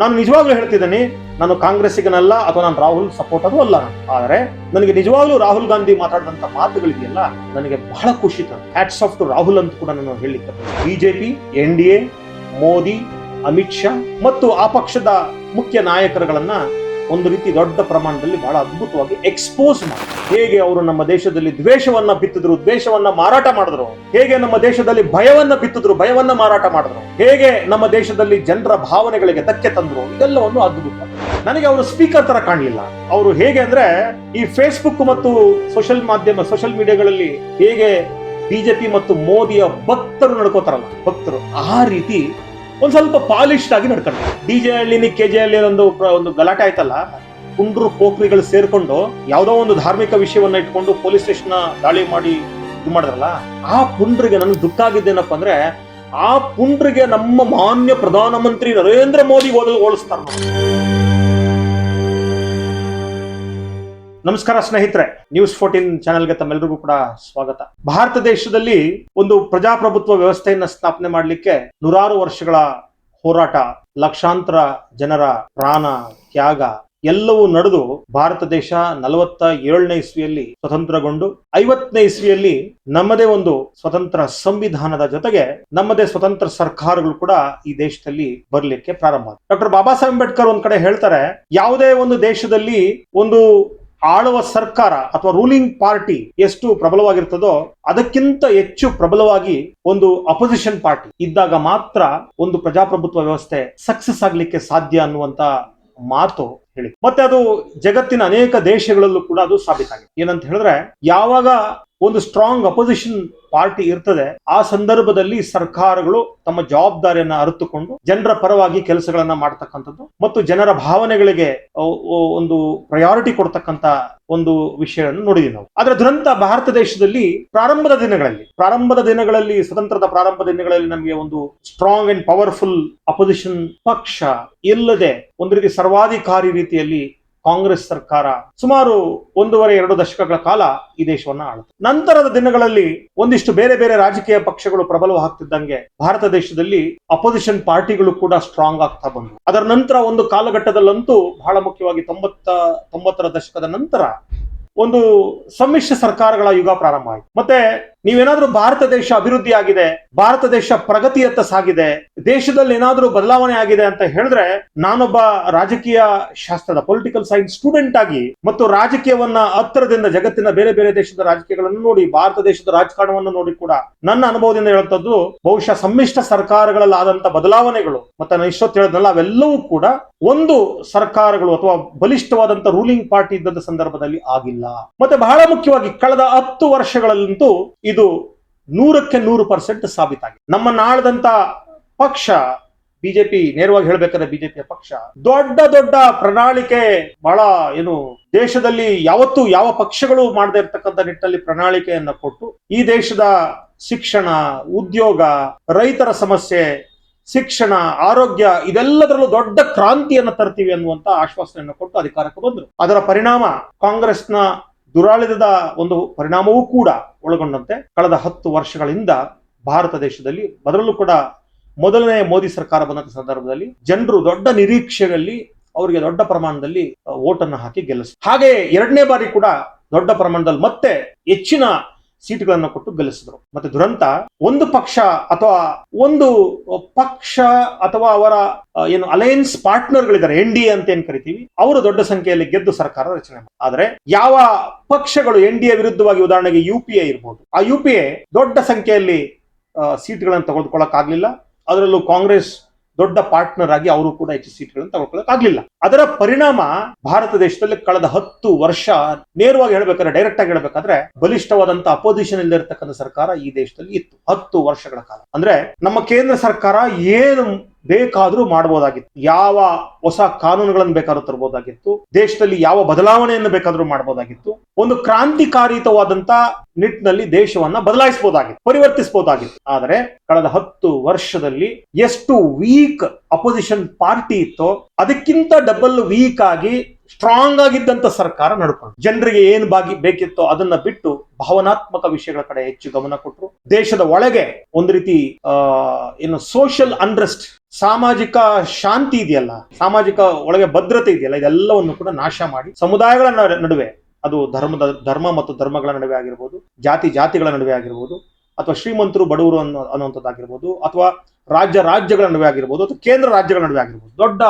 ನಾನು ನಿಜವಾಗ್ಲೂ ಹೇಳ್ತಿದ್ದೀನಿ, ನಾನು ಕಾಂಗ್ರೆಸ್ಸಿಗನಲ್ಲ ಅಥವಾ ನಾನು ರಾಹುಲ್ ಸಪೋರ್ಟರು ಅಲ್ಲ. ಆದರೆ ನನಗೆ ನಿಜವಾಗ್ಲೂ ರಾಹುಲ್ ಗಾಂಧಿ ಮಾತಾಡಿದಂಥ ಮಾತುಗಳಿದೆಯಲ್ಲ, ನನಗೆ ಬಹಳ ಖುಷಿ ತಂದು. ಹ್ಯಾಟ್ಸ್ ಆಫ್ ಟು ರಾಹುಲ್ ಅಂತ ಕೂಡ ನಾನು ಹೇಳಲಿಕ್ಕೆ BJP N D A Modi, Amit Shah ಮತ್ತು ಆ ಪಕ್ಷದ ಮುಖ್ಯ ನಾಯಕರುಗಳನ್ನ ಒಂದು ರೀತಿ ದೊಡ್ಡ ಪ್ರಮಾಣದಲ್ಲಿ ಬಹಳ ಅದ್ಭುತವಾಗಿ ಎಕ್ಸ್ಪೋಸ್ ಮಾಡಿ. ಹೇಗೆ ಅವರು ನಮ್ಮ ದೇಶದಲ್ಲಿ ದ್ವೇಷವನ್ನ ಬಿತ್ತಿದ್ರು, ದ್ವೇಷವನ್ನ ಮಾರಾಟ ಮಾಡಿದ್ರು, ಹೇಗೆ ನಮ್ಮ ದೇಶದಲ್ಲಿ ಭಯವನ್ನ ಬಿತ್ತಿದ್ರು, ಭಯವನ್ನ ಮಾರಾಟ ಮಾಡಿದ್ರು, ಹೇಗೆ ನಮ್ಮ ದೇಶದಲ್ಲಿ ಜನರ ಭಾವನೆಗಳಿಗೆ ಧಕ್ಕೆ ತಂದ್ರು, ಇದೆಲ್ಲವನ್ನು ಅದ್ಭುತ. ನನಗೆ ಅವರು ಸ್ಪೀಕರ್ ತರ ಕಾಣಲಿಲ್ಲ. ಅವರು ಹೇಗೆ ಅಂದ್ರೆ ಈ ಫೇಸ್ಬುಕ್ ಮತ್ತು ಸೋಷಿಯಲ್ ಮಾಧ್ಯಮ ಸೋಷಿಯಲ್ ಮೀಡಿಯಾಗಳಲ್ಲಿ ಹೇಗೆ ಬಿಜೆಪಿ ಮತ್ತು ಮೋದಿಯ ಭಕ್ತರು ನಡ್ಕೋತಾರಲ್ಲ, ಭಕ್ತರು, ಆ ರೀತಿ ಒಂದ್ ಸ್ವಲ್ಪ ಪಾಲಿಶ್ಡ್ ಆಗಿ ನಡ್ಕೊಂಡು. D J Halli K J Halli ಒಂದು ಒಂದು ಗಲಾಟೆ ಆಯ್ತಲ್ಲ, ಕುಂಡ್ರು ಪೋಖ್ರಿಗಳು ಸೇರ್ಕೊಂಡು ಯಾವುದೋ ಒಂದು ಧಾರ್ಮಿಕ ವಿಷಯವನ್ನ ಇಟ್ಕೊಂಡು ಪೊಲೀಸ್ ಸ್ಟೇಷನ್ ದಾಳಿ ಮಾಡಿ ಇದು ಮಾಡಿದ್ರಲ್ಲ, ಆ ಪುಂಡ್ರಿಗೆ ನನಗೆ ದುಃಖ ಆಗಿದ್ದೇನಪ್ಪ ಅಂದ್ರೆ, ಆ ಪುಂಡ್ರಿಗೆ ನಮ್ಮ ಮಾನ್ಯ ಪ್ರಧಾನಮಂತ್ರಿ ನರೇಂದ್ರ ಮೋದಿ ಓದಲು ಹೋಲಿಸ್ತಾರ ನಮಸ್ಕಾರ ಸ್ನೇಹಿತರೆ ನ್ಯೂಸ್ ಫೋರ್ಟೀನ್ ಚಾನೆಲ್ಗೆ ತಮ್ಮೆಲ್ಲರಿಗೂ ಕೂಡ ಸ್ವಾಗತ. ಭಾರತ ದೇಶದಲ್ಲಿ ಒಂದು ಪ್ರಜಾಪ್ರಭುತ್ವ ವ್ಯವಸ್ಥೆಯನ್ನ ಸ್ಥಾಪನೆ ಮಾಡಲಿಕ್ಕೆ ನೂರಾರು ವರ್ಷಗಳ ಹೋರಾಟ, ಲಕ್ಷಾಂತರ ಜನರ ಪ್ರಾಣ ತ್ಯಾಗ, ಎಲ್ಲವೂ ನಡೆದು ಭಾರತ ದೇಶ ನಲವತ್ತ ಏಳನೇ ಇಸ್ವಿಯಲ್ಲಿ ಸ್ವತಂತ್ರಗೊಂಡು, ಐವತ್ತನೇ ಇಸ್ವಿಯಲ್ಲಿ ನಮ್ಮದೇ ಒಂದು ಸ್ವತಂತ್ರ ಸಂವಿಧಾನದ ಜೊತೆಗೆ ನಮ್ಮದೇ ಸ್ವತಂತ್ರ ಸರ್ಕಾರಗಳು ಕೂಡ ಈ ದೇಶದಲ್ಲಿ ಬರಲಿಕ್ಕೆ ಪ್ರಾರಂಭ ಡಾಕ್ಟರ್ ಬಾಬಾ ಸಾಹೇಬ್ ಅಂಬೇಡ್ಕರ್ ಒಂದ್ ಕಡೆ ಹೇಳ್ತಾರೆ, ಯಾವುದೇ ಒಂದು ದೇಶದಲ್ಲಿ ಒಂದು ಆಳುವ ಸರ್ಕಾರ ಅಥವಾ ರೂಲಿಂಗ್ ಪಾರ್ಟಿ ಎಷ್ಟು ಪ್ರಬಲವಾಗಿರ್ತದೋ ಅದಕ್ಕಿಂತ ಹೆಚ್ಚು ಪ್ರಬಲವಾಗಿ ಒಂದು ಅಪೋಸಿಷನ್ ಪಾರ್ಟಿ ಇದ್ದಾಗ ಮಾತ್ರ ಒಂದು ಪ್ರಜಾಪ್ರಭುತ್ವ ವ್ಯವಸ್ಥೆ ಸಕ್ಸಸ್ ಆಗ್ಲಿಕ್ಕೆ ಸಾಧ್ಯ ಅನ್ನುವಂತ ಮಾತು ಹೇಳಿ. ಮತ್ತೆ ಅದು ಜಗತ್ತಿನ ಅನೇಕ ದೇಶಗಳಲ್ಲೂ ಕೂಡ ಅದು ಸಾಬೀತಾಗಿದೆ. ಏನಂತ ಹೇಳಿದ್ರೆ, ಯಾವಾಗ ಒಂದು ಸ್ಟ್ರಾಂಗ್ ಅಪೋಸಿಷನ್ ಪಾರ್ಟಿ ಇರ್ತದೆ. ಆ ಸಂದರ್ಭದಲ್ಲಿ ಸರ್ಕಾರಗಳು ತಮ್ಮ ಜವಾಬ್ದಾರಿಯನ್ನ ಅರಿತುಕೊಂಡು ಜನರ ಪರವಾಗಿ ಕೆಲಸಗಳನ್ನ ಮಾಡ್ತಕ್ಕಂಥದ್ದು ಮತ್ತು ಜನರ ಭಾವನೆಗಳಿಗೆ ಒಂದು ಪ್ರಯಾರಿಟಿ ಕೊಡ್ತಕ್ಕಂತ ಒಂದು ವಿಷಯವನ್ನು ನೋಡಿದೀವಿ ನಾವು. ಆದ್ರೆ ದುರಂತ ಭಾರತ ದೇಶದಲ್ಲಿ ಪ್ರಾರಂಭದ ದಿನಗಳಲ್ಲಿ ಪ್ರಾರಂಭದ ದಿನಗಳಲ್ಲಿ, ಸ್ವತಂತ್ರದ ಪ್ರಾರಂಭದ ದಿನಗಳಲ್ಲಿ ನಮಗೆ ಒಂದು ಸ್ಟ್ರಾಂಗ್ ಅಂಡ್ ಪವರ್ಫುಲ್ ಅಪೋಸಿಷನ್ ಪಕ್ಷ ಇಲ್ಲದೆ ಒಂದು ರೀತಿ ಸರ್ವಾಧಿಕಾರಿ ರೀತಿಯಲ್ಲಿ ಕಾಂಗ್ರೆಸ್ ಸರ್ಕಾರ ಸುಮಾರು ಒಂದೂವರೆ, ಎರಡು ದಶಕಗಳ ಕಾಲ ಈ ದೇಶವನ್ನ ಆಳುತ್ತೆ. ನಂತರದ ದಿನಗಳಲ್ಲಿ ಒಂದಿಷ್ಟು ಬೇರೆ ಬೇರೆ ರಾಜಕೀಯ ಪಕ್ಷಗಳು ಪ್ರಬಲವಾಗ್ತಿದ್ದಂಗೆ ಭಾರತ ದೇಶದಲ್ಲಿ ಅಪೋಸಿಷನ್ ಪಾರ್ಟಿಗಳು ಕೂಡ ಸ್ಟ್ರಾಂಗ್ ಆಗ್ತಾ ಬಂದವು. ಅದರ ನಂತರ ಒಂದು ಕಾಲಘಟ್ಟದಲ್ಲಂತೂ ಬಹಳ ಮುಖ್ಯವಾಗಿ ತೊಂಬತ್ತ, ತೊಂಬತ್ತರ ದಶಕದ ನಂತರ ಒಂದು ಸಮ್ಮಿಶ್ರ ಸರ್ಕಾರಗಳ ಯುಗ ಪ್ರಾರಂಭ ಆಯಿತು. ಮತ್ತೆ ನೀವೇನಾದ್ರೂ ಭಾರತ ದೇಶ ಅಭಿವೃದ್ಧಿ ಆಗಿದೆ, ಭಾರತ ದೇಶ ಪ್ರಗತಿಯತ್ತ ಸಾಗಿದೆ, ದೇಶದಲ್ಲಿ ಏನಾದ್ರೂ ಬದಲಾವಣೆ ಆಗಿದೆ ಅಂತ ಹೇಳಿದ್ರೆ ನಾನೊಬ್ಬ ರಾಜಕೀಯ ಶಾಸ್ತ್ರದ ಪೊಲಿಟಿಕಲ್ ಸೈನ್ಸ್ ಸ್ಟೂಡೆಂಟ್ ಆಗಿ ಮತ್ತು ರಾಜಕೀಯವನ್ನ ಹತ್ತಿರದಿಂದ ಜಗತ್ತಿನ ಬೇರೆ ಬೇರೆ ದೇಶದ ರಾಜಕೀಯಗಳನ್ನು ನೋಡಿ, ಭಾರತ ದೇಶದ ರಾಜಕಾರಣವನ್ನು ನೋಡಿ ಕೂಡ ನನ್ನ ಅನುಭವದಿಂದ ಹೇಳುವಂತದ್ದು ಬಹುಶಃ ಸಮ್ಮಿಶ್ರ ಸರ್ಕಾರಗಳಲ್ಲಾದಂತ ಬದಲಾವಣೆಗಳು ಮತ್ತೆ ನಾನು ಇಷ್ಟೊತ್ತು ಹೇಳಿದ್ನಲ್ಲ, ಅವೆಲ್ಲವೂ ಕೂಡ ಒಂದು ಸರ್ಕಾರಗಳು ಅಥವಾ ಬಲಿಷ್ಠವಾದಂತ ರೂಲಿಂಗ್ ಪಾರ್ಟಿ ಇದ್ದಂತ ಸಂದರ್ಭದಲ್ಲಿ ಆಗಿಲ್ಲ. ಮತ್ತೆ ಬಹಳ ಮುಖ್ಯವಾಗಿ ಕಳೆದ ಹತ್ತು ವರ್ಷಗಳಲ್ಲಂತೂ ಇದು ನೂರಕ್ಕೆ ನೂರು ಪರ್ಸೆಂಟ್ ಸಾಬೀತಾಗಿದೆ. ನಮ್ಮ ನಾಳದಂತ ಪಕ್ಷ, ಬಿಜೆಪಿ ನೇರವಾಗಿ ಹೇಳಬೇಕಾದ್ರೆ ಬಿಜೆಪಿಯ ಪಕ್ಷ, ದೊಡ್ಡ ದೊಡ್ಡ ಪ್ರಣಾಳಿಕೆ ಬಹಳ ಏನು, ದೇಶದಲ್ಲಿ ಯಾವತ್ತೂ ಯಾವ ಪಕ್ಷಗಳು ಮಾಡದೇ ಇರತಕ್ಕಂಥ ನಿಟ್ಟಲ್ಲಿ ಪ್ರಣಾಳಿಕೆಯನ್ನ ಕೊಟ್ಟು, ಈ ದೇಶದ ಶಿಕ್ಷಣ, ಉದ್ಯೋಗ, ರೈತರ ಸಮಸ್ಯೆ, ಶಿಕ್ಷಣ, ಆರೋಗ್ಯ, ಇದೆಲ್ಲದರಲ್ಲೂ ದೊಡ್ಡ ಕ್ರಾಂತಿಯನ್ನು ತರ್ತೀವಿ ಅನ್ನುವಂತ ಆಶ್ವಾಸನೆಯನ್ನು ಕೊಟ್ಟು ಅಧಿಕಾರಕ್ಕೆ ಬಂದರು. ಅದರ ಪರಿಣಾಮ ಕಾಂಗ್ರೆಸ್ನ ದುರಾಳಿತದ ಒಂದು ಪರಿಣಾಮವೂ ಕೂಡ ಒಳಗೊಂಡಂತೆ ಕಳೆದ ಹತ್ತು ವರ್ಷಗಳಿಂದ ಭಾರತ ದೇಶದಲ್ಲಿ ಅದರಲ್ಲೂ ಕೂಡ ಮೊದಲನೇ ಮೋದಿ ಸರ್ಕಾರ ಬಂದಂತ ಸಂದರ್ಭದಲ್ಲಿ ಜನರು ದೊಡ್ಡ ನಿರೀಕ್ಷೆಯಲ್ಲಿ ಅವರಿಗೆ ದೊಡ್ಡ ಪ್ರಮಾಣದಲ್ಲಿ ಓಟನ್ನು ಹಾಕಿ ಗೆಲ್ಲಿಸ್ತಾರೆ ಹಾಗೆ ಎರಡನೇ ಬಾರಿ ಕೂಡ ದೊಡ್ಡ ಪ್ರಮಾಣದಲ್ಲಿ ಮತ್ತೆ ಹೆಚ್ಚಿನ ಸೀಟ್ಗಳನ್ನು ಕೊಟ್ಟು ಗೆಲ್ಲಿಸಿದ್ರು. ಮತ್ತೆ ದುರಂತ ಒಂದು ಪಕ್ಷ ಅಥವಾ ಒಂದು ಪಕ್ಷ ಅಥವಾ ಅವರ ಏನು ಅಲಯನ್ಸ್ ಪಾರ್ಟ್ನರ್ಗಳಿದ್ದಾರೆ ಎನ್ ಡಿ ಎ ಅಂತ ಏನ್ ಕರಿತೀವಿ, ಅವರು ದೊಡ್ಡ ಸಂಖ್ಯೆಯಲ್ಲಿ ಗೆದ್ದು ಸರ್ಕಾರ ರಚನೆ ಆದರೆ ಯಾವ ಪಕ್ಷಗಳು ಎನ್ ಡಿ ಎ ವಿರುದ್ಧವಾಗಿ ಉದಾಹರಣೆಗೆ ಯು ಪಿ ಎ ಇರ್ಬೋದು, ಆ ಯು ಪಿ ಎ ದೊಡ್ಡ ಸಂಖ್ಯೆಯಲ್ಲಿ ಸೀಟ್ಗಳನ್ನು ತೆಗೆದುಕೊಳ್ಳಕ್ ಆಗ್ಲಿಲ್ಲ ಅದರಲ್ಲೂ ಕಾಂಗ್ರೆಸ್ ದೊಡ್ಡ ಪಾರ್ಟ್ನರ್ ಆಗಿ ಅವರು ಕೂಡ ಹೆಚ್ಚು ಸೀಟ್ಗಳನ್ನು ತಗೊಳ್ಕೊಳ್ಳಕ್ ಆಗ್ಲಿಲ್ಲ. ಅದರ ಪರಿಣಾಮ ಭಾರತ ದೇಶದಲ್ಲಿ ಕಳೆದ ಹತ್ತು ವರ್ಷ ನೇರವಾಗಿ ಹೇಳ್ಬೇಕಾದ್ರೆ ಡೈರೆಕ್ಟ್ ಆಗಿ ಹೇಳ್ಬೇಕಾದ್ರೆ ಬಲಿಷ್ಠವಾದಂತ ಅಪೋಸಿಷನ್ ಇಲ್ಲದಿರತಕ್ಕಂಥ ಸರ್ಕಾರ ಈ ದೇಶದಲ್ಲಿ ಇತ್ತು. ಹತ್ತು ವರ್ಷಗಳ ಕಾಲ. ಅಂದ್ರೆ ನಮ್ಮ ಕೇಂದ್ರ ಸರ್ಕಾರ ಏನು ಬೇಕಾದ್ರೂ ಮಾಡಬಹುದಾಗಿತ್ತು ಯಾವ ಹೊಸ ಕಾನೂನುಗಳನ್ನು ಬೇಕಾದ್ರೂ ತರಬಹುದಾಗಿತ್ತು ದೇಶದಲ್ಲಿ ಯಾವ ಬದಲಾವಣೆಯನ್ನು ಬೇಕಾದ್ರೂ ಮಾಡಬಹುದಾಗಿತ್ತು ಒಂದು ಕ್ರಾಂತಿಕಾರಿತವಾದಂತ ನಿಟ್ಟಿನಲ್ಲಿ ದೇಶವನ್ನ ಬದಲಾಯಿಸಬಹುದಾಗಿತ್ತು ಪರಿವರ್ತಿಸಬಹುದಾಗಿತ್ತು ಆದರೆ ಕಳೆದ ಹತ್ತು ವರ್ಷದಲ್ಲಿ ಎಷ್ಟು ವೀಕ್ ಅಪೋಸಿಷನ್ ಪಾರ್ಟಿ ಇತ್ತೋ ಅದಕ್ಕಿಂತ ಡಬಲ್ ವೀಕ್ ಆಗಿ ಸ್ಟ್ರಾಂಗ್ ಆಗಿದ್ದಂತ ಸರ್ಕಾರ ನಡ್ಕೊಂಡು, ಜನರಿಗೆ ಏನ್ ಬಾಗಿ ಬೇಕಿತ್ತೋ ಅದನ್ನ ಬಿಟ್ಟು ಭಾವನಾತ್ಮಕ ವಿಷಯಗಳ ಕಡೆ ಹೆಚ್ಚು ಗಮನ ಕೊಟ್ಟರು. ದೇಶದ ಒಳಗೆ ಒಂದು ರೀತಿ ಏನು ಸೋಷಿಯಲ್ ಅನ್ರೆಸ್ಟ್ ಸಾಮಾಜಿಕ ಶಾಂತಿ ಇದೆಯಲ್ಲ, ಸಾಮಾಜಿಕ ಒಳಗೆ ಭದ್ರತೆ ಇದೆಯಲ್ಲ, ಇದೆಲ್ಲವನ್ನು ಕೂಡ ನಾಶ ಮಾಡಿ ಸಮುದಾಯಗಳ ನಡುವೆ, ಅದು ಧರ್ಮದ, ಧರ್ಮ ಮತ್ತು ಧರ್ಮಗಳ ನಡುವೆ ಆಗಿರ್ಬೋದು, ಜಾತಿ, ಜಾತಿಗಳ ನಡುವೆ ಆಗಿರ್ಬೋದು, ಅಥವಾ ಶ್ರೀಮಂತರು, ಬಡವರು ಅನ್ನೋ, ಅನ್ನುವಂಥದ್ದಾಗಿರ್ಬೋದು, ಅಥವಾ ರಾಜ್ಯ, ರಾಜ್ಯಗಳ ನಡುವೆ ಆಗಿರ್ಬೋದು, ಅಥವಾ ಕೇಂದ್ರ ರಾಜ್ಯಗಳ ನಡುವೆ ಆಗಿರ್ಬೋದು, ದೊಡ್ಡ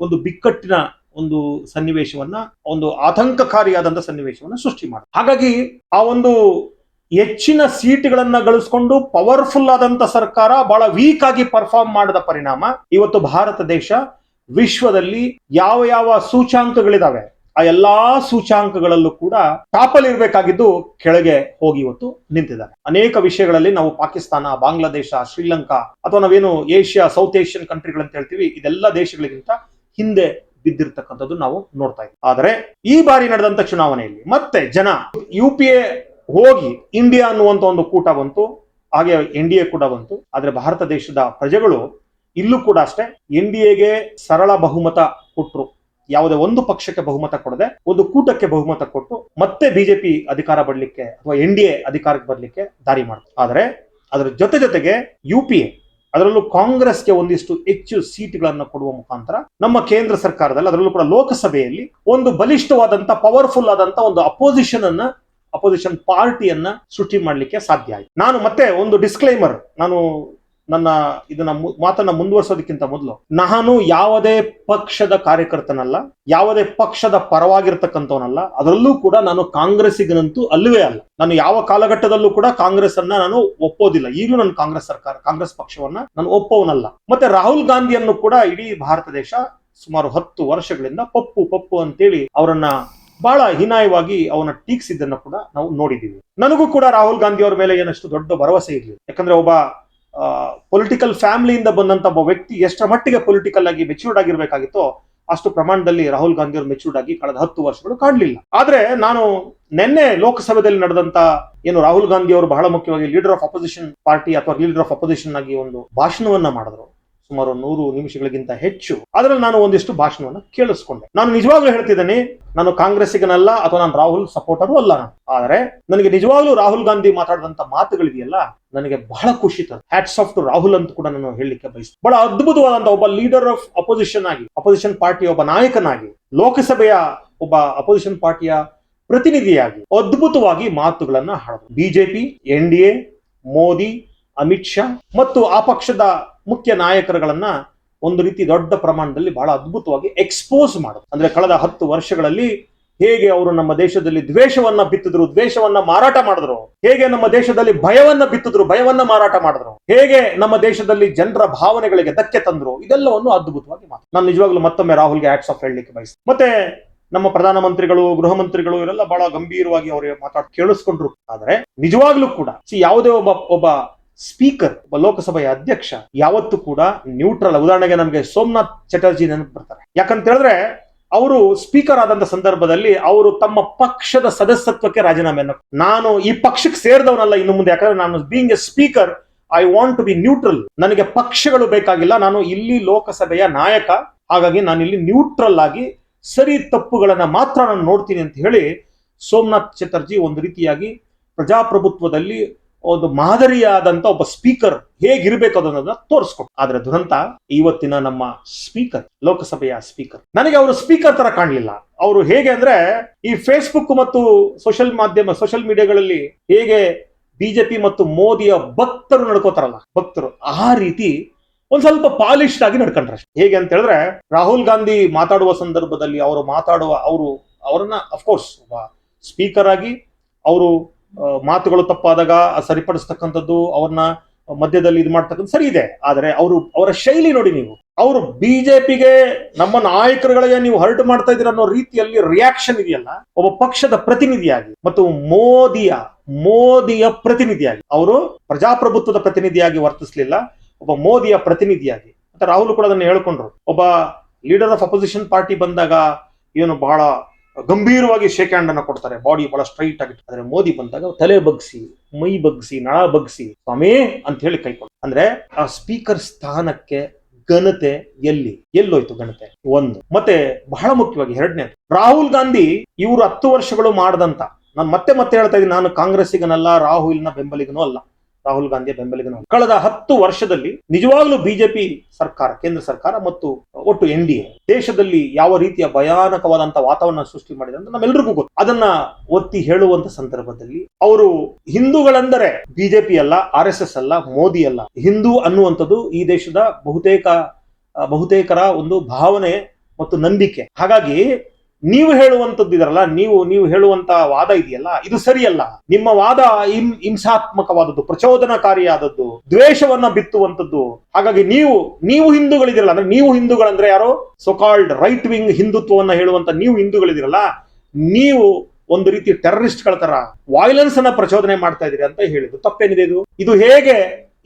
ಒಂದು ಬಿಕ್ಕಟ್ಟಿನ ಒಂದು ಸನ್ನಿವೇಶವನ್ನ, ಒಂದು ಆತಂಕಕಾರಿಯಾದಂಥ ಸನ್ನಿವೇಶವನ್ನ ಸೃಷ್ಟಿ ಮಾಡಿ. ಹಾಗಾಗಿ ಆ ಒಂದು ಹೆಚ್ಚಿನ ಸೀಟ್ಗಳನ್ನ ಗಳಿಸ್ಕೊಂಡು ಪವರ್ಫುಲ್ ಆದಂತ ಸರ್ಕಾರ ಬಹಳ ವೀಕ್ ಆಗಿ ಪರ್ಫಾರ್ಮ್ ಮಾಡಿದ ಪರಿಣಾಮ. ಇವತ್ತು ಭಾರತ ದೇಶ ವಿಶ್ವದಲ್ಲಿ ಯಾವ ಯಾವ ಸೂಚಾಂಕಗಳಿದಾವೆ ಆ ಎಲ್ಲಾ ಸೂಚಾಂಕಗಳಲ್ಲೂ ಕೂಡ ಟಾಪಲ್ಲಿ ಇರಬೇಕಾಗಿದ್ದು ಕೆಳಗೆ ಹೋಗಿ ಇವತ್ತು ನಿಂತಿದ್ದಾರೆ. ಅನೇಕ ವಿಷಯಗಳಲ್ಲಿ ನಾವು ಪಾಕಿಸ್ತಾನ, ಬಾಂಗ್ಲಾದೇಶ, ಶ್ರೀಲಂಕಾ ಅಥವಾ ನಾವೇನು ಏಷ್ಯಾ ಸೌತ್ ಏಷ್ಯನ್ ಕಂಟ್ರಿಗಳಂತ ಹೇಳ್ತೀವಿ, ಇದೆಲ್ಲ ದೇಶಗಳಿಗಿಂತ ಹಿಂದೆ ಬಿದ್ದಿರ್ತಕ್ಕಂಥದ್ದು ನಾವು ನೋಡ್ತಾ ಇದ್ದೀವಿ. ಆದರೆ ಈ ಬಾರಿ ನಡೆದಂತ ಚುನಾವಣೆಯಲ್ಲಿ ಮತ್ತೆ ಜನ ಯು ಪಿ ಎ ಹೋಗಿ ಇಂಡಿಯಾ ಅನ್ನುವಂತ ಒಂದು ಕೂಟ ಬಂತು, ಹಾಗೆ ಎನ್ ಡಿ ಎ ಕೂಡ ಬಂತು. ಆದರೆ ಭಾರತ ದೇಶದ ಪ್ರಜೆಗಳು ಇಲ್ಲೂ ಕೂಡ ಅಷ್ಟೇ ಎನ್ ಡಿ ಎಗೆ ಸರಳ ಬಹುಮತ ಕೊಟ್ಟರು ಯಾವುದೇ ಒಂದು ಪಕ್ಷಕ್ಕೆ ಬಹುಮತ ಕೊಡದೆ, ಒಂದು ಕೂಟಕ್ಕೆ ಬಹುಮತ ಕೊಟ್ಟು ಮತ್ತೆ ಬಿಜೆಪಿ ಅಧಿಕಾರ ಬರಲಿಕ್ಕೆ ಅಥವಾ ಎನ್ ಡಿ ಎ ಅಧಿಕಾರಕ್ಕೆ ಬರಲಿಕ್ಕೆ ದಾರಿ ಮಾಡ್ತಾರೆ ಆದರೆ ಅದರ ಜೊತೆ ಜೊತೆಗೆ ಯು ಪಿ ಎ, ಅದರಲ್ಲೂ ಕಾಂಗ್ರೆಸ್ಗೆ ಒಂದಿಷ್ಟು ಹೆಚ್ಚು ಸೀಟ್ಗಳನ್ನು ಕೊಡುವ ಮುಖಾಂತರ ನಮ್ಮ ಕೇಂದ್ರ ಸರ್ಕಾರದಲ್ಲಿ, ಅದರಲ್ಲೂ ಕೂಡ ಲೋಕಸಭೆಯಲ್ಲಿ ಒಂದು ಬಲಿಷ್ಠವಾದಂತ ಪವರ್ಫುಲ್ ಆದಂತ ಒಂದು ಅಪೋಸಿಷನ್ ಅನ್ನ ಅಪೋಸಿಷನ್ ಪಾರ್ಟಿಯನ್ನ ಸೃಷ್ಟಿ ಮಾಡಲಿಕ್ಕೆ ಸಾಧ್ಯ ಆಯ್ತು. ನಾನು ಮತ್ತೆ ಒಂದು ಡಿಸ್ಕ್ಲೈಮರ್ ನಾನು ನನ್ನ ಇದನ್ನ ಮಾತನ್ನ ಮುಂದುವರಿಸೋದಕ್ಕಿಂತ ಮೊದಲು. ನಾನು ಯಾವುದೇ ಪಕ್ಷದ ಕಾರ್ಯಕರ್ತನಲ್ಲ, ಯಾವುದೇ ಪಕ್ಷದ ಪರವಾಗಿರ್ತಕ್ಕಂಥವನಲ್ಲ, ಅದರಲ್ಲೂ ಕೂಡ ನಾನು ಕಾಂಗ್ರೆಸ್ಸಿಗನಂತೂ ಅಲ್ಲವೇ ಅಲ್ಲ. ನಾನು ಯಾವ ಕಾಲಘಟ್ಟದಲ್ಲೂ ಕೂಡ ಕಾಂಗ್ರೆಸ್ ಅನ್ನ ನಾನು ಒಪ್ಪೋದಿಲ್ಲ. ಈಗಲೂ ನಾನು ಕಾಂಗ್ರೆಸ್ ಸರ್ಕಾರ, ಕಾಂಗ್ರೆಸ್ ಪಕ್ಷವನ್ನ ನಾನು ಒಪ್ಪವನಲ್ಲ ಮತ್ತೆ ರಾಹುಲ್ ಗಾಂಧಿಯನ್ನು ಕೂಡ ಇಡೀ ಭಾರತ ದೇಶ ಸುಮಾರು ಹತ್ತು ವರ್ಷಗಳಿಂದ ಪಪ್ಪು ಪಪ್ಪು ಅಂತೇಳಿ ಅವರನ್ನ ಬಹಳ ಹೀನಾಯವಾಗಿ ಅವನ ಟೀಕ್ಸಿದ್ದನ್ನು ಕೂಡ ನಾವು ನೋಡಿದ್ದೀವಿ. ನನಗೂ ಕೂಡ ರಾಹುಲ್ ಗಾಂಧಿ ಅವರ ಮೇಲೆ ಏನಷ್ಟು ದೊಡ್ಡ ಭರವಸೆ ಇರಲಿಲ್ಲ ಯಾಕಂದ್ರೆ ಒಬ್ಬ ಪೊಲಿಟಿಕಲ್ ಫ್ಯಾಮಿಲಿಯಿಂದ ಬಂದಂತ ಒಬ್ಬ ವ್ಯಕ್ತಿ ಎಷ್ಟರ ಮಟ್ಟಿಗೆ ಪೊಲಿಟಿಕಲ್ ಆಗಿ ಮೆಚ್ಯೂರ್ಡ್ ಆಗಿರ್ಬೇಕಾಗಿತ್ತೋ ಅಷ್ಟು ಪ್ರಮಾಣದಲ್ಲಿ ರಾಹುಲ್ ಗಾಂಧಿ ಅವರು ಮೆಚ್ಯೂರ್ಡ್ ಆಗಿ ಕಳೆದ ಹತ್ತು ವರ್ಷಗಳು ಕಾಣಲಿಲ್ಲ. ಆದ್ರೆ ನಾನು ನಿನ್ನೆ ಲೋಕಸಭೆಯಲ್ಲಿ ನಡೆದಂತ ಏನು ರಾಹುಲ್ ಗಾಂಧಿ ಅವರು ಬಹಳ ಮುಖ್ಯವಾಗಿ ಲೀಡರ್ ಆಫ್ ಅಪೋಸಿಷನ್ ಪಾರ್ಟಿ ಅಥವಾ ಲೀಡರ್ ಆಫ್ ಅಪೋಸಿಷನ್ ಆಗಿ ಒಂದು ಭಾಷಣವನ್ನ ಮಾಡಿದ್ರು. ಸುಮಾರು ನೂರು ನಿಮಿಷಗಳಿಗಿಂತ ಹೆಚ್ಚು. ಅದರಲ್ಲಿ ನಾನು ಒಂದಿಷ್ಟು ಭಾಷಣವನ್ನು ಕೇಳಿಸ್ಕೊಂಡೆ. ನಾನು ನಿಜವಾಗ್ಲೂ ಹೇಳ್ತಿದ್ದೇನೆ, ನಾನು ಕಾಂಗ್ರೆಸ್ಸಿಗನಲ್ಲ ಅಥವಾ ನಾನು ರಾಹುಲ್ ಸಪೋರ್ಟರು ಅಲ್ಲ. ಆದರೆ ನನಗೆ ನಿಜವಾಗ್ಲೂ ರಾಹುಲ್ ಗಾಂಧಿ ಮಾತಾಡಿದಂತ ಮಾತುಗಳಿದೆಯಲ್ಲ, ನನಗೆ ಬಹಳ ಖುಷಿ ತರ ಹ್ಯಾಟ್ಸ್ ಆಫ್ ಟು ರಾಹುಲ್ ಅಂತ ಕೂಡ ನಾನು ಹೇಳಲಿಕ್ಕೆ ಬಯಸ್ತೀನಿ. ಬಹಳ ಅದ್ಭುತವಾದಂತ ಒಬ್ಬ ಲೀಡರ್ ಆಫ್ ಅಪೋಸಿಷನ್ ಆಗಿ ಅಪೋಸಿಷನ್ ಪಾರ್ಟಿಯ ಒಬ್ಬ ನಾಯಕನಾಗಿ, ಲೋಕಸಭೆಯ ಒಬ್ಬ ಅಪೋಸಿಷನ್ ಪಾರ್ಟಿಯ ಪ್ರತಿನಿಧಿಯಾಗಿ ಅದ್ಭುತವಾಗಿ ಮಾತುಗಳನ್ನ ಹಾಡಿದ್ರು BJP N D A Modi, Amit Shah ಮತ್ತು ಆ ಪಕ್ಷದ ಮುಖ್ಯ ನಾಯಕರುಗಳನ್ನ ಒಂದು ರೀತಿ ದೊಡ್ಡ ಪ್ರಮಾಣದಲ್ಲಿ ಬಹಳ ಅದ್ಭುತವಾಗಿ ಎಕ್ಸ್ಪೋಸ್ ಮಾಡೋದು ಅಂದ್ರೆ ಕಳೆದ ಹತ್ತು ವರ್ಷಗಳಲ್ಲಿ ಹೇಗೆ ಅವರು ನಮ್ಮ ದೇಶದಲ್ಲಿ ದ್ವೇಷವನ್ನ ಬಿತ್ತಿದ್ರು, ದ್ವೇಷವನ್ನ ಮಾರಾಟ ಮಾಡಿದ್ರು, ಹೇಗೆ ನಮ್ಮ ದೇಶದಲ್ಲಿ ಭಯವನ್ನ ಬಿತ್ತಿದ್ರು, ಭಯವನ್ನ ಮಾರಾಟ ಮಾಡಿದ್ರು, ಹೇಗೆ ನಮ್ಮ ದೇಶದಲ್ಲಿ ಜನರ ಭಾವನೆಗಳಿಗೆ ಧಕ್ಕೆ ತಂದ್ರು, ಇದೆಲ್ಲವನ್ನು ಅದ್ಭುತವಾಗಿ ಮಾತು ನಾನು ನಿಜವಾಗ್ಲೂ ಮತ್ತೊಮ್ಮೆ ರಾಹುಲ್ಗೆ ಆಟ್ಸ್ ಆಫ್ ಹೇಳಲಿಕ್ಕೆ ಬಯಸ್ತೀನಿ. ಮತ್ತೆ ನಮ್ಮ ಪ್ರಧಾನಮಂತ್ರಿಗಳು ಗೃಹ ಮಂತ್ರಿಗಳು ಇವರೆಲ್ಲ ಬಹಳ ಗಂಭೀರವಾಗಿ ಅವರು ಮಾತಾಡ್ ಕೇಳಿಸ್ಕೊಂಡ್ರು. ಆದ್ರೆ ನಿಜವಾಗ್ಲೂ ಕೂಡ, ಸಿ, ಯಾವುದೇ ಒಬ್ಬ ಒಬ್ಬ ಸ್ಪೀಕರ್ ಲೋಕಸಭೆಯ ಅಧ್ಯಕ್ಷ ಯಾವತ್ತೂ ಕೂಡ ನ್ಯೂಟ್ರಲ್ ಉದಾಹರಣೆಗೆ ನಮಗೆ ಸೋಮನಾಥ್ ಚಟರ್ಜಿ ನೆನಪು ಬರ್ತಾರೆ ಯಾಕಂತ ಹೇಳಿದ್ರೆ, ಅವರು ಸ್ಪೀಕರ್ ಆದಂತ ಸಂದರ್ಭದಲ್ಲಿ ಅವರು ತಮ್ಮ ಪಕ್ಷದ ಸದಸ್ಯತ್ವಕ್ಕೆ ರಾಜೀನಾಮೆಯನ್ನು ನಾನು ಈ ಪಕ್ಷಕ್ಕೆ ಸೇರಿದವನಲ್ಲ ಇನ್ನು ಮುಂದೆ, ಯಾಕಂದ್ರೆ ನಾನು being a speaker I want to be neutral ನನಗೆ ಪಕ್ಷಗಳು ಬೇಕಾಗಿಲ್ಲ, ನಾನು ಇಲ್ಲಿ ಲೋಕಸಭೆಯ ನಾಯಕ, ಹಾಗಾಗಿ ನಾನು ಇಲ್ಲಿ ನ್ಯೂಟ್ರಲ್ ಆಗಿ ಸರಿ ತಪ್ಪುಗಳನ್ನ ಮಾತ್ರ ನಾನು ನೋಡ್ತೀನಿ ಅಂತ ಹೇಳಿ ಸೋಮನಾಥ್ ಚಟರ್ಜಿ ಒಂದು ರೀತಿಯಾಗಿ ಪ್ರಜಾಪ್ರಭುತ್ವದಲ್ಲಿ ಒಂದು ಮಾದರಿಯಾದಂತ ಒಬ್ಬ ಸ್ಪೀಕರ್ ಹೇಗಿರ್ಬೇಕು ಅದನ್ನ ತೋರಿಸ್ಕೊಟ್ಟು ಆದ್ರೆ ದುರಂತ ಇವತ್ತಿನ ನಮ್ಮ ಸ್ಪೀಕರ್, ಲೋಕಸಭೆಯ ಸ್ಪೀಕರ್. ನನಗೆ ಅವರು ಸ್ಪೀಕರ್ ತರ ಕಾಣಲಿಲ್ಲ. ಅವರು ಹೇಗೆ ಅಂದ್ರೆ ಈ ಫೇಸ್ಬುಕ್ ಮತ್ತು ಸೋಷಿಯಲ್ ಮಾಧ್ಯಮ ಸೋಷಿಯಲ್ ಮೀಡಿಯಾಗಳಲ್ಲಿ ಹೇಗೆ ಬಿಜೆಪಿ ಮತ್ತು ಮೋದಿಯ ಭಕ್ತರು ನಡ್ಕೋತಾರಲ್ಲ, ಭಕ್ತರು ಆ ರೀತಿ ಒಂದ್ ಸ್ವಲ್ಪ ಪಾಲಿಶ್ಡ್ ಆಗಿ ನಡ್ಕೊಂಡ್ರೆ. ಹೇಗೆ ಅಂತ ಹೇಳಿದ್ರೆ ರಾಹುಲ್ ಗಾಂಧಿ ಮಾತಾಡುವ ಸಂದರ್ಭದಲ್ಲಿ ಅವರು ಮಾತಾಡುವ, ಅವರು ಅವರನ್ನ ಅಫ್ಕೋರ್ಸ್ ಸ್ಪೀಕರ್ ಆಗಿ ಅವರು ಮಾತುಗಳು ತಪ್ಪಾದಾಗ ಸರಿಪಡಿಸ್ತಕ್ಕಂಥದ್ದು ಅವ್ರನ್ನ ಮಧ್ಯದಲ್ಲಿ ಇದು ಮಾಡ್ತಕ್ಕಂಥ ಸರಿ ಇದೆ. ಆದರೆ ಅವರು ಅವರ ಶೈಲಿ ನೋಡಿ ನೀವು. ಅವರು ಬಿಜೆಪಿಗೆ ನಮ್ಮ ನಾಯಕರುಗಳಿಗೆ ನೀವು ಹರ್ಟ್ ಮಾಡ್ತಾ ಇದ್ದೀರ ಅನ್ನೋ ರೀತಿಯಲ್ಲಿ ರಿಯಾಕ್ಷನ್ ಇದೆಯಲ್ಲ, ಒಬ್ಬ ಪಕ್ಷದ ಪ್ರತಿನಿಧಿಯಾಗಿ ಮತ್ತು ಮೋದಿಯ ಮೋದಿಯ ಪ್ರತಿನಿಧಿಯಾಗಿ. ಅವರು ಪ್ರಜಾಪ್ರಭುತ್ವದ ಪ್ರತಿನಿಧಿಯಾಗಿ ವರ್ತಿಸಲಿಲ್ಲ, ಒಬ್ಬ ಮೋದಿಯ ಪ್ರತಿನಿಧಿಯಾಗಿ. ಮತ್ತೆ ರಾಹುಲ್ ಕೂಡ ಅದನ್ನು ಹೇಳ್ಕೊಂಡ್ರು. ಒಬ್ಬ ಲೀಡರ್ ಆಫ್ ಅಪೋಸಿಷನ್ ಪಾರ್ಟಿ ಬಂದಾಗ ಏನು ಬಹಳ ಗಂಭೀರವಾಗಿ ಶೇಕ್ ಹ್ಯಾಂಡ್ ಅನ್ನ ಕೊಡ್ತಾರೆ. ಬಾಡಿ ಬಹಳ ಸ್ಟ್ರೈಟ್ ಆಗಿ ಆದ್ರೆ ಮೋದಿ ಬಂದಾಗ ತಲೆ ಬಗ್ಸಿ, ಮೈ ಬಗ್ಸಿ, ನಳ ಬಗ್ಸಿ, ಸ್ವಾಮೇ ಅಂತ ಹೇಳಿ ಕೈಕೊಂಡು ಅಂದ್ರೆ ಆ ಸ್ಪೀಕರ್ ಸ್ಥಾನಕ್ಕೆ ಘನತೆ ಎಲ್ಲಿ? ಎಲ್ಲೋಯ್ತು ಘನತೆ? ಒಂದು. ಮತ್ತೆ ಬಹಳ ಮುಖ್ಯವಾಗಿ ಎರಡನೇ ರಾಹುಲ್ ಗಾಂಧಿ ಇವರು ಹತ್ತು ವರ್ಷಗಳು ಮಾಡದಂತ. ನಾನು ಮತ್ತೆ ಮತ್ತೆ ಹೇಳ್ತಾ ಇದ್ದೀನಿ, ನಾನು ಕಾಂಗ್ರೆಸ್ಸಿಗನಲ್ಲ, ರಾಹುಲ್ನ ಬೆಂಬಲಿಗನೂ ಅಲ್ಲ. ರಾಹುಲ್ ಗಾಂಧಿಯ ಬೆಂಬಲಿಗ ಕಳೆದ ಹತ್ತು ವರ್ಷದಲ್ಲಿ ನಿಜವಾಗ್ಲೂ ಬಿಜೆಪಿ ಸರ್ಕಾರ, ಕೇಂದ್ರ ಸರ್ಕಾರ ಮತ್ತು ಒಟ್ಟು ಎನ್ ಡಿ ದೇಶದಲ್ಲಿ ಯಾವ ರೀತಿಯ ಭಯಾನಕವಾದಂತಹ ವಾತಾವರಣ ಸೃಷ್ಟಿ ಮಾಡಿದೆ ಅಂತ ನಮ್ಮೆಲ್ಲರಿಗೂ ಗೊತ್ತು. ಅದನ್ನ ಒತ್ತಿ ಹೇಳುವಂತ ಸಂದರ್ಭದಲ್ಲಿ ಅವರು ಹಿಂದೂಗಳೆಂದರೆ ಬಿಜೆಪಿ ಅಲ್ಲ, ಆರ್ ಎಸ್ ಎಸ್ ಅಲ್ಲ, ಮೋದಿ ಅಲ್ಲ. ಹಿಂದೂ ಅನ್ನುವಂಥದ್ದು ಈ ದೇಶದ ಬಹುತೇಕ, ಬಹುತೇಕರ ಒಂದು ಭಾವನೆ ಮತ್ತು ನಂಬಿಕೆ. ಹಾಗಾಗಿ ನೀವು ಹೇಳುವಂತದ್ದು ಇದರಲ್ಲ, ನೀವು ನೀವು ಹೇಳುವಂತ ವಾದ ಇದೆಯಲ್ಲ, ಇದು ಸರಿಯಲ್ಲ. ನಿಮ್ಮ ವಾದ ಹಿಂ ಹಿಂಸಾತ್ಮಕವಾದದ್ದು, ಪ್ರಚೋದನಕಾರಿಯಾದದ್ದು, ದ್ವೇಷವನ್ನ ಬಿತ್ತುವಂತದ್ದು ಹಾಗಾಗಿ ನೀವು ನೀವು ಹಿಂದೂಗಳಿದಿರಲ್ಲ ಅಂದ್ರೆ ನೀವು ಹಿಂದೂಗಳಂದ್ರೆ ಯಾರೋ? ಸೊಕಾಲ್ಡ್ ರೈಟ್ ವಿಂಗ್ ಹಿಂದುತ್ವವನ್ನ ಹೇಳುವಂತ ನೀವು ಹಿಂದೂಗಳಿದಿರಲ್ಲ ನೀವು ಒಂದು ರೀತಿ ಟೆರರಿಸ್ಟ್ಗಳ ತರ ವಾಯ್ಲೆನ್ಸ್ ಅನ್ನ ಪ್ರಚೋದನೆ ಮಾಡ್ತಾ ಇದೀರಿ ಅಂತ ಹೇಳಿದ್ದು. ತಪ್ಪೇನಿದೆ ಇದು? ಇದು ಹೇಗೆ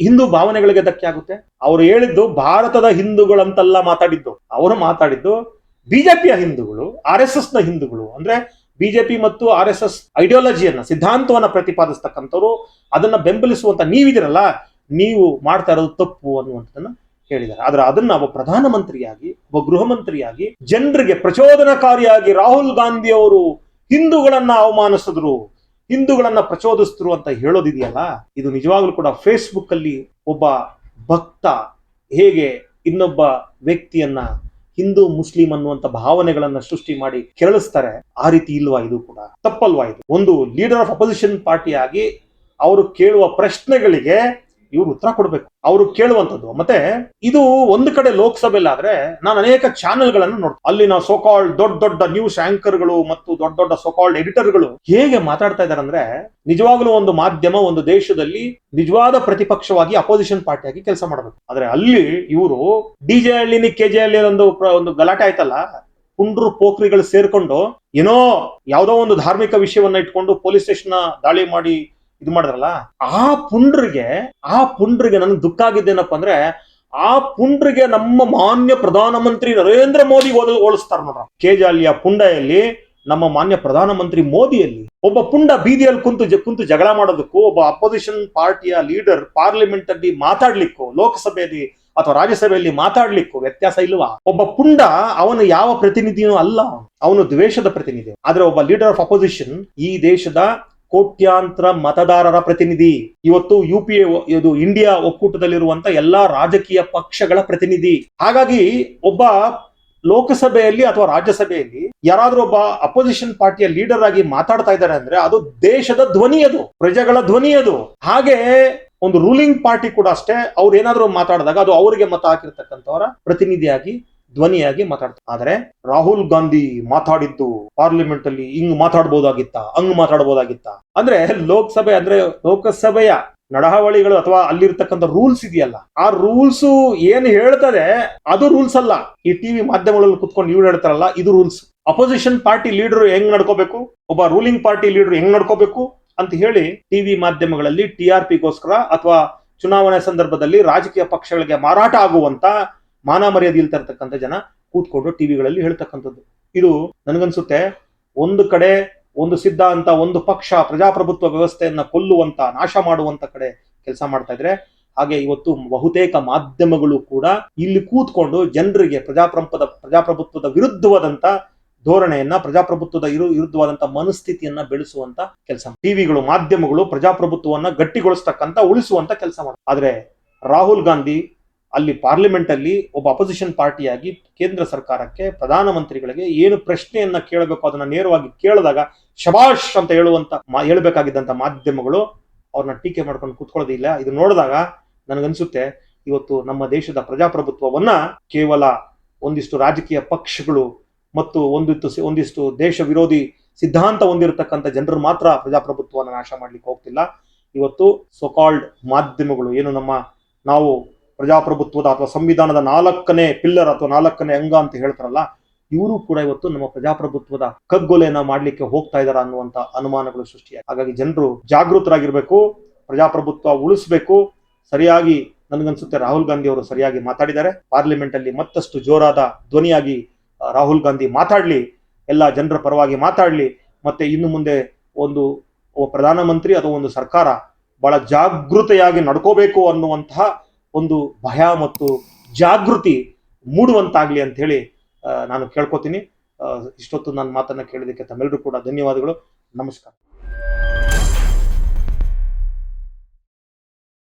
ಹಿಂದೂ ಭಾವನೆಗಳಿಗೆ ಧಕ್ಕೆ ಆಗುತ್ತೆ? ಅವರು ಹೇಳಿದ್ದು ಭಾರತದ ಹಿಂದೂಗಳಂತೆಲ್ಲ ಮಾತಾಡಿದ್ದು. ಅವರು ಮಾತಾಡಿದ್ದು ಬಿಜೆಪಿಯ ಹಿಂದೂಗಳು, ಆರ್ ಎಸ್ ಎಸ್ನ ಹಿಂದೂಗಳು, ಅಂದ್ರೆ ಬಿಜೆಪಿ ಮತ್ತು ಆರ್ ಎಸ್ ಎಸ್ ಐಡಿಯಾಲಜಿಯನ್ನ ಸಿದ್ಧಾಂತವನ್ನ ಪ್ರತಿಪಾದಿಸ್ತಕ್ಕಂಥವ್ರು ಅದನ್ನ ಬೆಂಬಲಿಸುವಂತ ನೀವಿದಿರಲ್ಲ ನೀವು ಮಾಡ್ತಾ ಇರೋದು ತಪ್ಪು ಅನ್ನುವಂಥದ್ದನ್ನ ಹೇಳಿದ್ದಾರೆ. ಆದ್ರೆ ಅದನ್ನ ಒಬ್ಬ ಪ್ರಧಾನಮಂತ್ರಿಯಾಗಿ, ಒಬ್ಬ ಗೃಹ ಮಂತ್ರಿಯಾಗಿ ಜನರಿಗೆ ಪ್ರಚೋದನಕಾರಿಯಾಗಿ ರಾಹುಲ್ ಗಾಂಧಿ ಅವರು ಹಿಂದೂಗಳನ್ನ ಅವಮಾನಿಸಿದ್ರು, ಹಿಂದೂಗಳನ್ನ ಪ್ರಚೋದಿಸಿದ್ರು ಅಂತ ಹೇಳೋದಿದೆಯಲ್ಲ, ಇದು ನಿಜವಾಗ್ಲೂ ಕೂಡ ಫೇಸ್ಬುಕ್ ಅಲ್ಲಿ ಒಬ್ಬ ಭಕ್ತ ಹೇಗೆ ಇನ್ನೊಬ್ಬ ವ್ಯಕ್ತಿಯನ್ನ ಹಿಂದೂ, ಮುಸ್ಲಿಂ ಅನ್ನುವಂತ ಭಾವನೆಗಳನ್ನ ಸೃಷ್ಟಿ ಮಾಡಿ ಕೆರಳಿಸ್ತಾರೆ, ಆ ರೀತಿ ಇಲ್ವಾ ಇದು ಕೂಡ? ತಪ್ಪಲ್ವಾ ಇದು? ಒಂದು ಲೀಡರ್ ಆಫ್ ಅಪೋಸಿಷನ್ ಪಾರ್ಟಿಯಾಗಿ ಅವರು ಕೇಳುವ ಪ್ರಶ್ನೆಗಳಿಗೆ ಇವರು ಉತ್ತರ ಕೊಡ್ಬೇಕು. ಅವರು ಕೇಳುವಂತದ್ದು ಮತ್ತೆ ಇದು ಒಂದು ಕಡೆ ಲೋಕಸಭೆಯಲ್ಲಿ ಆದ್ರೆ ನಾನು ಅನೇಕ ಚಾನೆಲ್ಗಳನ್ನು ನೋಡ್ತೀನಿ. ಅಲ್ಲಿ ನಾವು ಸೋಕಾಲ್ಡ್ ದೊಡ್ಡ ದೊಡ್ಡ ನ್ಯೂಸ್ ಆಂಕರ್ಗಳು ಮತ್ತು ದೊಡ್ಡ ದೊಡ್ಡ ಸೋಕಾಲ್ಡ್ ಎಡಿಟರ್ಗಳು ಹೇಗೆ ಮಾತಾಡ್ತಾ ಇದ್ದಾರೆ ಅಂದ್ರೆ ನಿಜವಾಗ್ಲೂ ಒಂದು ಮಾಧ್ಯಮ, ಒಂದು ದೇಶದಲ್ಲಿ ನಿಜವಾದ ಪ್ರತಿಪಕ್ಷವಾಗಿ ಅಪೋಸಿಷನ್ ಪಾರ್ಟಿಯಾಗಿ ಕೆಲಸ ಮಾಡಬೇಕು. ಆದ್ರೆ ಅಲ್ಲಿ ಇವರು ಡಿಜೆ ಕೆ ಜೆ ಹಳ್ಳಿ ಒಂದು ಒಂದು ಗಲಾಟೆ ಆಯ್ತಲ್ಲ, ಕುಂಡ್ರು ಪೋಖ್ರಿಗಳು ಸೇರ್ಕೊಂಡು ಏನೋ ಯಾವ್ದೋ ಒಂದು ಧಾರ್ಮಿಕ ವಿಷಯವನ್ನ ಇಟ್ಕೊಂಡು ಪೊಲೀಸ್ ಸ್ಟೇಷನ್ ದಾಳಿ ಮಾಡಿ ಇದು ಮಾಡಿದ್ರಲ್ಲ? ಆ ಪುಂಡ್ರಿಗೆ ಆ ಪುಂಡ್ರಿಗೆ ನನಗೆ ದುಃಖ ಆಗಿದ್ದೇನಪ್ಪ ಅಂದ್ರೆ, ಆ ಪುಂಡ್ರಿಗೆ ನಮ್ಮ ಮಾನ್ಯ ಪ್ರಧಾನಮಂತ್ರಿ ನರೇಂದ್ರ ಮೋದಿ ಹೋಲಿಸ್ತಾರ ನೋಡ್ರ. ಕೇಜಾಲಿಯ ಪುಂಡೆಯಲ್ಲಿ ನಮ್ಮ ಮಾನ್ಯ ಪ್ರಧಾನಮಂತ್ರಿ ಮೋದಿಯಲ್ಲಿ ಒಬ್ಬ ಪುಂಡ ಬೀದಿಯಲ್ಲಿ ಕುಂತು ಕುಂತು ಜಗಳ ಮಾಡೋದಕ್ಕೂ, ಒಬ್ಬ ಅಪೋಸಿಷನ್ ಪಾರ್ಟಿಯ ಲೀಡರ್ ಪಾರ್ಲಿಮೆಂಟ್ ಅಲ್ಲಿ ಮಾತಾಡ್ಲಿಕ್ಕೂ, ಲೋಕಸಭೆಯಲ್ಲಿ ಅಥವಾ ರಾಜ್ಯಸಭೆಯಲ್ಲಿ ಮಾತಾಡ್ಲಿಕ್ಕೂ ವ್ಯತ್ಯಾಸ ಇಲ್ವಾ? ಒಬ್ಬ ಪುಂಡ ಅವನು ಯಾವ ಪ್ರತಿನಿಧಿನೂ ಅಲ್ಲ. ಅವನು ದ್ವೇಷದ ಪ್ರತಿನಿಧಿ. ಆದ್ರೆ ಒಬ್ಬ ಲೀಡರ್ ಆಫ್ ಅಪೋಸಿಷನ್ ಈ ದೇಶದ ಕೋಟ್ಯಾಂತರ ಮತದಾರರ ಪ್ರತಿನಿಧಿ. ಇವತ್ತು ಯು ಪಿ ಇದು ಇಂಡಿಯಾ ಒಕ್ಕೂಟದಲ್ಲಿರುವಂತಹ ಎಲ್ಲಾ ರಾಜಕೀಯ ಪಕ್ಷಗಳ ಪ್ರತಿನಿಧಿ. ಹಾಗಾಗಿ ಒಬ್ಬ ಲೋಕಸಭೆಯಲ್ಲಿ ಅಥವಾ ರಾಜ್ಯಸಭೆಯಲ್ಲಿ ಯಾರಾದ್ರೂ ಒಬ್ಬ ಅಪೋಸಿಷನ್ ಪಾರ್ಟಿಯ ಲೀಡರ್ ಆಗಿ ಮಾತಾಡ್ತಾ ಇದ್ದಾರೆ ಅಂದ್ರೆ ಅದು ದೇಶದ ಧ್ವನಿ ಅದು, ಪ್ರಜೆಗಳ ಧ್ವನಿ ಅದು. ಹಾಗೆ ಒಂದು ರೂಲಿಂಗ್ ಪಾರ್ಟಿ ಕೂಡ ಅಷ್ಟೇ, ಅವ್ರು ಏನಾದ್ರೂ ಮಾತಾಡಿದಾಗ ಅದು ಅವರಿಗೆ ಮತ ಹಾಕಿರ್ತಕ್ಕಂಥವರ ಪ್ರತಿನಿಧಿಯಾಗಿ ಧ್ವನಿಯಾಗಿ ಮಾತಾಡ್ತಾರೆ. ಆದ್ರೆ ರಾಹುಲ್ ಗಾಂಧಿ ಮಾತಾಡಿದ್ದು ಪಾರ್ಲಿಮೆಂಟ್ ಅಲ್ಲಿ ಹಿಂಗ್ ಮಾತಾಡ್ಬೋದಾಗಿತ್ತ? ಹಂಗ್ ಮಾತಾಡ್ಬೋದಾಗಿತ್ತ? ಅಂದ್ರೆ ಲೋಕಸಭೆ ಅಂದ್ರೆ ಲೋಕಸಭೆಯ ನಡಹಾವಳಿಗಳು ಅಥವಾ ಅಲ್ಲಿರ್ತಕ್ಕಂಥ ರೂಲ್ಸ್ ಇದೆಯಲ್ಲ, ಆ ರೂಲ್ಸ್ ಏನ್ ಹೇಳ್ತದೆ ಅದು ರೂಲ್ಸ್ ಅಲ್ಲ. ಈ ಟಿವಿ ಮಾಧ್ಯಮಗಳಲ್ಲಿ ಕುತ್ಕೊಂಡು ಇವ್ರು ಹೇಳ್ತಾರಲ್ಲ, ಇದು ರೂಲ್ಸ್. ಅಪೋಸಿಷನ್ ಪಾರ್ಟಿ ಲೀಡರ್ ಹೆಂಗ್ ನಡ್ಕೋಬೇಕು? ಒಬ್ಬ ರೂಲಿಂಗ್ ಪಾರ್ಟಿ ಲೀಡರ್ ಹೆಂಗ್ ನಡ್ಕೋಬೇಕು? ಅಂತ ಹೇಳಿ ಟಿವಿ ಮಾಧ್ಯಮಗಳಲ್ಲಿ ಟಿ ಆರ್ ಪಿಗೋಸ್ಕರ ಅಥವಾ ಚುನಾವಣೆ ಸಂದರ್ಭದಲ್ಲಿ ರಾಜಕೀಯ ಪಕ್ಷಗಳಿಗೆ ಮಾರಾಟ ಆಗುವಂತ ಮಾನ ಮರ್ಯಾದೆ ಇಲ್ತಿರ್ತಕ್ಕಂಥ ಜನ ಕೂತ್ಕೊಂಡು ಟಿವಿಗಳಲ್ಲಿ ಹೇಳ್ತಕ್ಕಂಥದ್ದು. ಇದು ನನಗನ್ಸುತ್ತೆ, ಒಂದು ಕಡೆ ಒಂದು ಸಿದ್ಧಾಂತ, ಒಂದು ಪಕ್ಷ ಪ್ರಜಾಪ್ರಭುತ್ವ ವ್ಯವಸ್ಥೆಯನ್ನ ಕೊಲ್ಲುವಂತ, ನಾಶ ಮಾಡುವಂತ ಕಡೆ ಕೆಲಸ ಮಾಡ್ತಾ ಇದ್ರೆ, ಹಾಗೆ ಇವತ್ತು ಬಹುತೇಕ ಮಾಧ್ಯಮಗಳು ಕೂಡ ಇಲ್ಲಿ ಕೂತ್ಕೊಂಡು ಜನರಿಗೆ ಪ್ರಜಾಪ್ರಭುತ್ವದ ಪ್ರಜಾಪ್ರಭುತ್ವದ ವಿರುದ್ಧವಾದಂತ ಧೋರಣೆಯನ್ನ, ಪ್ರಜಾಪ್ರಭುತ್ವದ ಇರು, ವಿರುದ್ಧವಾದಂತ ಮನಸ್ಥಿತಿಯನ್ನ ಬೆಳೆಸುವಂತ ಕೆಲಸ ಟಿವಿಗಳು, ಮಾಧ್ಯಮಗಳು ಪ್ರಜಾಪ್ರಭುತ್ವವನ್ನ ಗಟ್ಟಿಗೊಳಿಸ್ತಕ್ಕಂತ, ಉಳಿಸುವಂತ ಕೆಲಸ ಮಾಡ, ಆದ್ರೆ ರಾಹುಲ್ ಗಾಂಧಿ ಅಲ್ಲಿ ಪಾರ್ಲಿಮೆಂಟ್ ಅಲ್ಲಿ ಒಬ್ಬ ಅಪೋಸಿಷನ್ ಪಾರ್ಟಿಯಾಗಿ ಕೇಂದ್ರ ಸರ್ಕಾರಕ್ಕೆ ಪ್ರಧಾನಮಂತ್ರಿಗಳಿಗೆ ಏನು ಪ್ರಶ್ನೆಯನ್ನ ಕೇಳಬೇಕು ಅದನ್ನ ನೇರವಾಗಿ ಕೇಳಿದಾಗ ಶಬಾಷ್ ಅಂತ ಹೇಳುವಂತ ಹೇಳ್ಬೇಕಾಗಿದ್ದಂತ ಮಾಧ್ಯಮಗಳು ಅವ್ರನ್ನ ಟೀಕೆ ಮಾಡ್ಕೊಂಡು ಕೂತ್ಕೊಳ್ಳೋದಿಲ್ಲ ಇದು ನೋಡಿದಾಗ ನನಗನ್ಸುತ್ತೆ, ಇವತ್ತು ನಮ್ಮ ದೇಶದ ಪ್ರಜಾಪ್ರಭುತ್ವವನ್ನ ಕೇವಲ ಒಂದಿಷ್ಟು ರಾಜಕೀಯ ಪಕ್ಷಗಳು ಮತ್ತು ಒಂದಿಷ್ಟು ಒಂದಿಷ್ಟು ದೇಶ ವಿರೋಧಿ ಸಿದ್ಧಾಂತ ಹೊಂದಿರತಕ್ಕಂಥ ಜನರು ಮಾತ್ರ ಪ್ರಜಾಪ್ರಭುತ್ವವನ್ನು ನಾಶ ಮಾಡ್ಲಿಕ್ಕೆ ಹೋಗ್ತಿಲ್ಲ. ಇವತ್ತು ಸೊಕಾಲ್ಡ್ ಮಾಧ್ಯಮಗಳು, ಏನು ನಮ್ಮ ನಾವು ಪ್ರಜಾಪ್ರಭುತ್ವದ ಅಥವಾ ಸಂವಿಧಾನದ ನಾಲ್ಕನೇ ಪಿಲ್ಲರ್ ಅಥವಾ ನಾಲ್ಕನೇ ಅಂಗ ಅಂತ ಹೇಳ್ತಾರಲ್ಲ, ಇವರು ಕೂಡ ಇವತ್ತು ನಮ್ಮ ಪ್ರಜಾಪ್ರಭುತ್ವದ ಕಗ್ಗೊಲೆಯನ್ನ ಮಾಡ್ಲಿಕ್ಕೆ ಹೋಗ್ತಾ ಇದಾರ ಅನ್ನುವಂತ ಅನುಮಾನಗಳು ಸೃಷ್ಟಿಯಾಗಿ ಹಾಗಾಗಿ ಜನರು ಜಾಗೃತರಾಗಿರ್ಬೇಕು, ಪ್ರಜಾಪ್ರಭುತ್ವ ಉಳಿಸ್ಬೇಕು. ಸರಿಯಾಗಿ ನನಗನ್ಸುತ್ತೆ ರಾಹುಲ್ ಗಾಂಧಿ ಅವರು ಸರಿಯಾಗಿ ಮಾತಾಡಿದ್ದಾರೆ. ಪಾರ್ಲಿಮೆಂಟ್ ಅಲ್ಲಿ ಮತ್ತಷ್ಟು ಜೋರಾದ ಧ್ವನಿಯಾಗಿ ರಾಹುಲ್ ಗಾಂಧಿ ಮಾತಾಡ್ಲಿ, ಎಲ್ಲ ಜನರ ಪರವಾಗಿ ಮಾತಾಡ್ಲಿ. ಮತ್ತೆ ಇನ್ನು ಮುಂದೆ ಒಂದು ಪ್ರಧಾನಮಂತ್ರಿ ಅಥವಾ ಒಂದು ಸರ್ಕಾರ ಬಹಳ ಜಾಗೃತೆಯಾಗಿ ನಡ್ಕೋಬೇಕು ಅನ್ನುವಂತಹ ಒಂದು ಭಯ ಮತ್ತು ಜಾಗೃತಿ ಮೂಡುವಂತಾಗ್ಲಿ ಅಂತ ಹೇಳಿ ನಾನು ಕೇಳ್ಕೊತೀನಿ. ಇಷ್ಟೊತ್ತು ನನ್ನ ಮಾತನ್ನ ಕೇಳಿದಕ್ಕೆ ತಮ್ಮೆಲ್ಲರೂ ಕೂಡ ಧನ್ಯವಾದಗಳು. ನಮಸ್ಕಾರ.